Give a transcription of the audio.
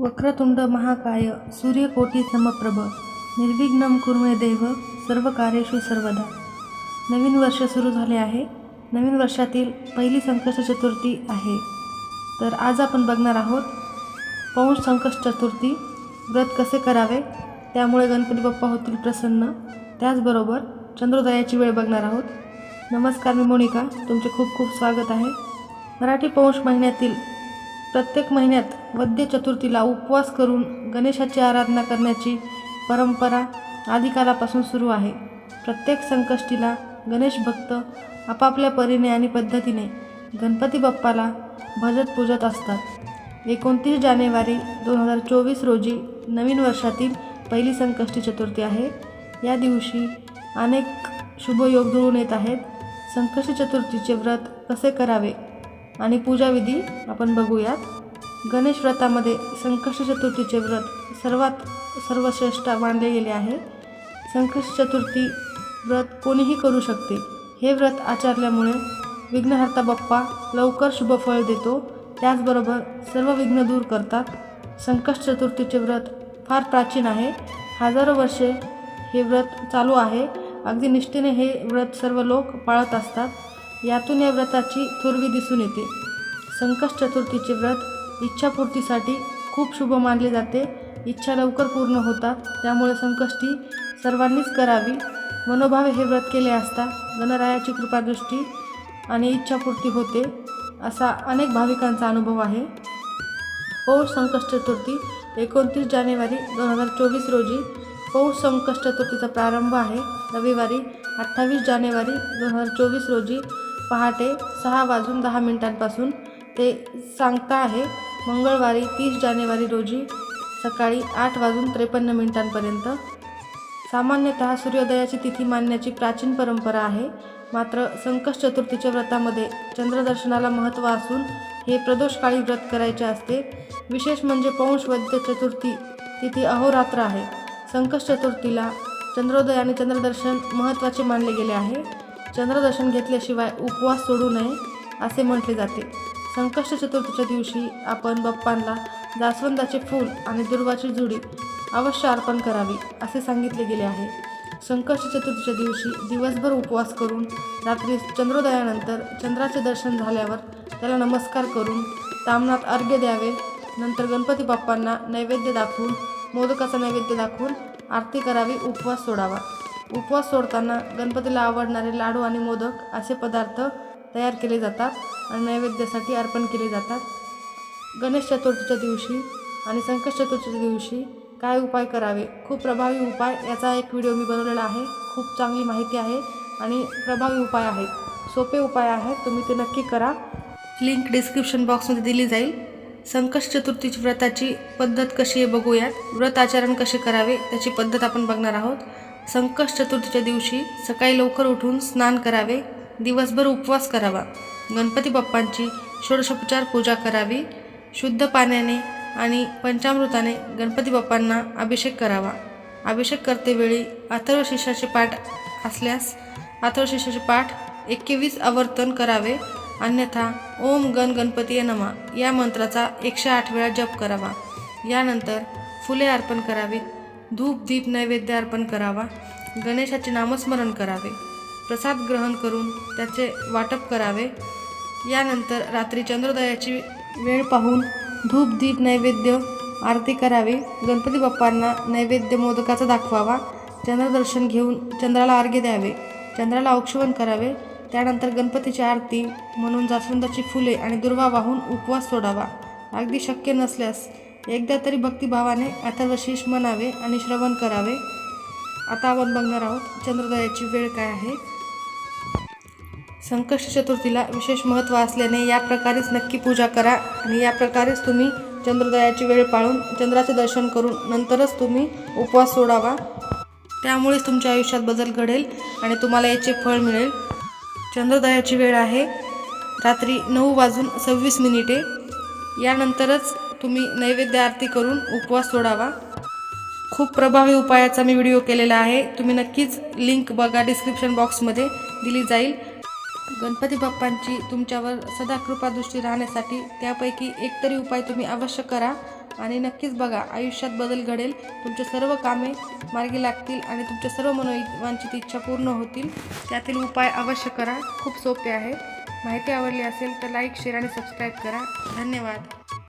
वक्रतुंड महाकाय सूर्यकोटी समप्रभ निर्विघ्नम कुर्मे देव सर्व कार्येषु सर्वदा. नवीन वर्ष सुरू झाले आहे. नवीन वर्षातील पहिली संकष्ट चतुर्थी आहे. तर आज आपण बघणार आहोत पौष संकष्ट चतुर्थी व्रत कसे करावे? त्यामुळे गणपती बाप्पा होतील प्रसन्न. त्याचबरोबर चंद्रोदयाची वेळ बघणार आहोत. नमस्कार मी मोनिका. तुमचे खूप खूप स्वागत आहे. मराठी पौष महिन्यातील प्रत्येक महिन्यात वद्य चतुर्थीला उपवास करून गणेशाची आराधना करण्याची परंपरा आदिकालापासून सुरू आहे. प्रत्येक संकष्टीला गणेश भक्त आपापल्या परीने आणि पद्धतीने गणपती बाप्पाला भजत पूजत असतात. एकोणतीस जानेवारी दोन हजार चोवीस रोजी नवीन वर्षातील पहिली संकष्टी चतुर्थी आहे. या दिवशी अनेक शुभयोग जुळून येत आहेत. संकष्टी चतुर्थीचे व्रत कसे करावे? आणि पूजाविधी आपण बघूयात. गणेश व्रतामध्ये संकष्ट चतुर्थीचे व्रत सर्वात सर्वश्रेष्ठ मानले गेले आहे. संकष्ट चतुर्थी व्रत कोणीही करू शकते. हे व्रत आचरल्यामुळे विघ्नहर्ता बाप्पा लवकर शुभफळ देतो. त्याचबरोबर सर्व विघ्न दूर करतात. संकष्ट चतुर्थीचे व्रत फार प्राचीन आहे. हजारो वर्षे हे व्रत चालू आहे. अगदी निष्ठेने हे व्रत सर्व लोक पाळत असतात. यातून या व्रताची थोरवी दिसून येते. संकष्ट चतुर्थीचे व्रत इच्छापूर्तीसाठी खूप शुभ मानले जाते. इच्छा लवकर पूर्ण होतात. त्यामुळे संकष्टी सर्वांनीच करावी. मनोभावे हे व्रत केले असता गणरायाची कृपादृष्टी आणि इच्छापूर्ती होते असा अनेक भाविकांचा अनुभव आहे. पौष संकष्ट चतुर्थी एकोणतीस जानेवारी दोन हजार चोवीस रोजी पौष संकष्ट चतुर्थीचा प्रारंभ आहे. रविवारी अठ्ठावीस जानेवारी दोन हजार चोवीस रोजी पहाटे सहा वाजून दहा मिनिटांपासून ते सांगता आहे. मंगळवारी तीस जानेवारी रोजी सकाळी आठ वाजून त्रेपन्न मिनिटांपर्यंत. सामान्यतः सूर्योदयाची तिथी मानण्याची प्राचीन परंपरा आहे. मात्र संकष्ट चतुर्थीच्या व्रतामध्ये चंद्रदर्शनाला महत्त्व असून हे प्रदोषकाळी व्रत करायचे असते. विशेष म्हणजे पौंश वैद्य चतुर्थी तिथी अहोरात्र आहे. संकष्ट चतुर्थीला चंद्रोदय आणि चंद्रदर्शन महत्त्वाचे मानले गेले आहे. चंद्रदर्शन घेतल्याशिवाय उपवास सोडू नये असे म्हटले जाते. संकष्ट चतुर्थीच्या दिवशी आपण बाप्पांना जास्वंदाचे फूल आणि दुर्वाची जुडी अवश्य अर्पण करावी असे सांगितले गेले आहे. संकष्ट चतुर्थीच्या दिवशी दिवसभर उपवास करून रात्री चंद्रोदयानंतर चंद्राचे दर्शन झाल्यावर त्याला नमस्कार करून तामनात अर्घ्य द्यावे. नंतर गणपती बाप्पांना नैवेद्य दाखवून मोदकाचा नैवेद्य दाखवून आरती करावी उपवास सोडावा. उपवास सोडताना गणपतीला आवडणारे लाडू आणि मोदक असे पदार्थ तयार केले जातात आणि नैवेद्यासाठी अर्पण केले जातात. गणेश चतुर्थीच्या दिवशी आणि संकष्ट चतुर्थीच्या दिवशी काय उपाय करावे? खूप प्रभावी उपाय याचा एक व्हिडिओ मी बनवलेला आहे. खूप चांगली माहिती आहे आणि प्रभावी उपाय आहेत. सोपे उपाय आहेत. तुम्ही ते नक्की करा. लिंक डिस्क्रिप्शन बॉक्समध्ये दिली जाईल. संकष्ट चतुर्थीची व्रताची पद्धत कशी आहे बघूयात. व्रत आचरण कसे करावे? त्याची पद्धत आपण बघणार आहोत. संकष्ट चतुर्थीच्या दिवशी सकाळी लवकर उठून स्नान करावे दिवसभर उपवास करावा. गणपती बाप्पांची षोडशोपचार पूजा करावी शुद्ध पाण्याने आणि पंचामृताने गणपती बाप्पांना अभिषेक करावा. अभिषेक करतेवेळी अथर्वशीर्षाचे पाठ असल्यास अथर्वशीर्षाचे पाठ एकवीस आवर्तन करावे अन्यथा ओम गण गणपती नमा या मंत्राचा एकशे आठ वेळा जप करावा. यानंतर फुले अर्पण करावीत धूप दीप नैवेद्य अर्पण करावा. गणेशाचे नामस्मरण करावे. प्रसाद ग्रहण करून त्याचे वाटप करावे. यानंतर रात्री चंद्रोदयाची वेळ पाहून धूप दीप नैवेद्य आरती करावी. गणपती बाप्पांना नैवेद्य मोदकाचा दाखवावा. चंद्रदर्शन घेऊन चंद्राला अर्घ्य द्यावे. चंद्राला औक्षवण करावे. त्यानंतर गणपतीची आरती म्हणून जास्वंदाची फुले आणि दुर्वा वाहून उपवास सोडावा. अगदी शक्य नसल्यास एकदा तरी भक्तिभावाने अथर्वशीष म्हणावे आणि श्रवण करावे. आता आपण बघणार आहोत चंद्रोदयाची वेळ काय आहे. संकष्ट चतुर्थीला विशेष महत्त्व असल्याने या प्रकारेच नक्की पूजा करा आणि या प्रकारेच तुम्ही चंद्रोदयाची वेळ पाळून चंद्राचे दर्शन करून नंतरच तुम्ही उपवास सोडावा. त्यामुळेच तुमच्या आयुष्यात बदल घडेल आणि तुम्हाला याचे फळ मिळेल. चंद्रोदयाची वेळ आहे. रात्री नऊ वाजून सव्वीस मिनिटे. यानंतरच तुम्ही नैवेद्य आरती करून उपवास सोडावा. खूप प्रभावी उपायाचा मी व्हिडिओ केलेला आहे. तुम्ही नक्कीच लिंक बघा डिस्क्रिप्शन बॉक्समध्ये दिली जाईल. गणपती बाप्पांची तुमच्यावर सदा कृपादृष्टी राहण्यासाठी त्यापैकी एक तरी उपाय तुम्ही अवश्य करा आणि नक्कीच बघा आयुष्यात बदल घडेल. तुमचे सर्व कामे मार्गी लागतील आणि तुमच्या सर्व मनोवांछित इच्छा पूर्ण होतील. त्यातील उपाय अवश्य करा. खूप सोपे आहे. माहिती आवडली असेल तर लाईक शेअर आणि सबस्क्राईब करा. धन्यवाद.